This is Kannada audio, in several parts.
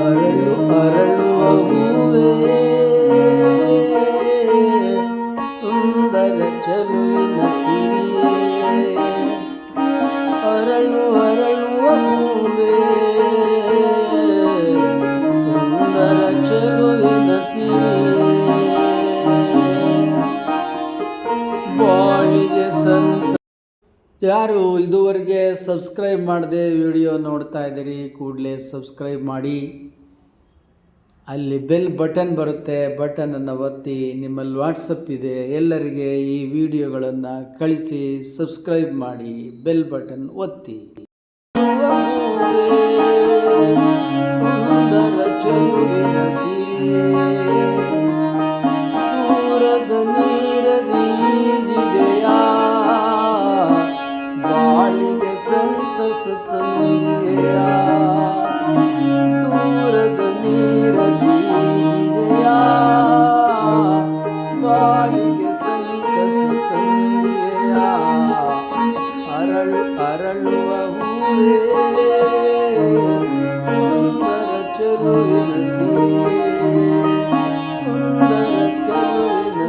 ಅರಳು ಅರಳುವ ಹೂವೇ ಸುಂದರ ಚಲುವಿನ ಸಿರಿಯೇ ಅರಳು ಅರಳುವ ಹೂವೇ ಯಾರು ಇದುವರೆಗೆ ಸಬ್ಸ್ಕ್ರೈಬ್ ಮಾಡದೆ ವಿಡಿಯೋ ನೋಡ್ತಾ ಇದ್ದೀರಿ, ಕೂಡಲೇ ಸಬ್ಸ್ಕ್ರೈಬ್ ಮಾಡಿ. ಅಲ್ಲಿ ಬೆಲ್ ಬಟನ್ ಬರುತ್ತೆ ಬಟನನ್ನು ಒತ್ತಿ, ನಿಮ್ಮಲ್ಲಿ ವಾಟ್ಸಪ್ ಇದೆ, ಎಲ್ಲರಿಗೆ ಈ ವಿಡಿಯೋಗಳನ್ನು ಕಳಿಸಿ, ಸಬ್ಸ್ಕ್ರೈಬ್ ಮಾಡಿ, ಬೆಲ್ ಬಟನ್ ಒತ್ತಿ. ಸುಂದರ ಸಂತಸ ತಂದೆಯಾ ದೂರದ ನೀರದಿ ಈಜಿದೆಯಾ ಬಾಳಿಗೆ ಸಂತಸ ತಂದೆಯಾ ಅರಳು ಅರಳುವ ಹೂವೇ ಸುಂದರ ಚೆಲುವಿನ ಸಿರಿಯೇ ಸುಂದರ ಚೆಲುವಿನ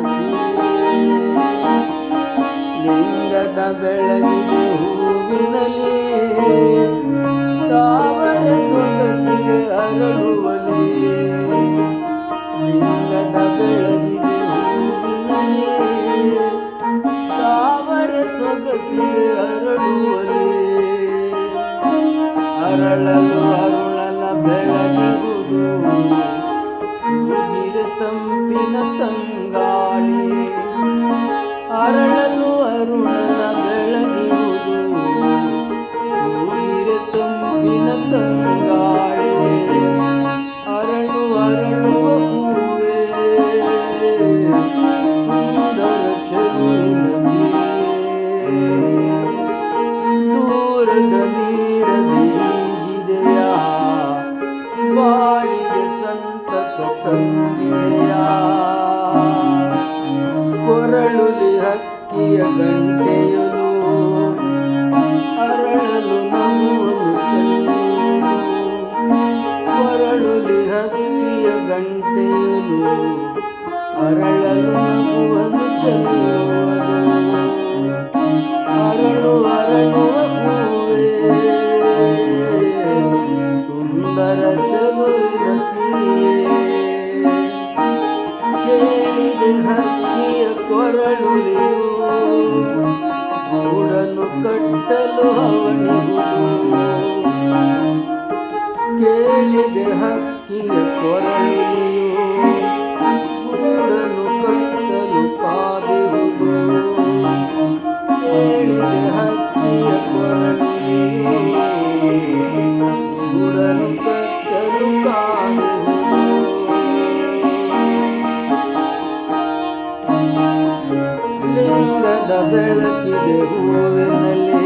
ದೂರದ ನೀರದಿ ಈಜಿದೆಯಾ? ಬಾಳಿಗೆ ಸಂತಸ ತಂದೆಯಾ ಕೊರಳುಲಿ ಹಕ್ಕಿಯ ಗಂಟೆಯಲು ಅರಳಲು ನಮ್ಮನು ಚೆಲ್ಲುವುದು ಕೊರಳುಲಿ ಅರಳಲು ಸುಂದರ ಚಲುವಿನ ಸಿರಿಯೇ ಕೇಳಿದೆ ಹಕ್ಕಿಯ ಕೊರಳುಲಿಯು ಗೂಡನ್ನು ಕಟ್ಟಲು ಅವನಿಗುವುದು ಕೇಳಿದೆ ಹಕ್ಕಿಯ ಕೊರಳಿಯು ಗೂಡನ್ನು ಕಟ್ಟಲು ಕಾದಿರುವುದು ಕೇಳಿದೆ ಹಕ್ಕಿಯ ಕೊರಳಿಯು ಗೂಡನ್ನು ಲಿಂಗದ ಬೆಳಕಿದೆ ಹೂವಿನಲ್ಲಿ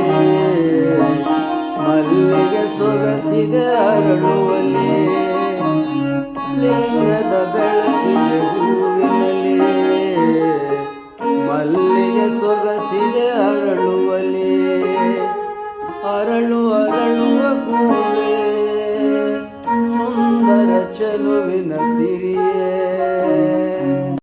ಮಲ್ಲಿಗೆ ಸೊಗಸಿದೆ ಅರಳುವಲ್ಲಿ ಲಿಂಗದ ಬೆಳಕಿದೆ ಹೂವಿನಲ್ಲಿ. ಮಲ್ಲಿಗೆ ಸೊಗಸಿದೆ ಅರಳುವಲ್ಲಿ ಅರಳು ಅರಳುವ ಹೂವೇ. ಸುಂದರ ಚೆಲುವಿನ ಸಿರಿಯೇ.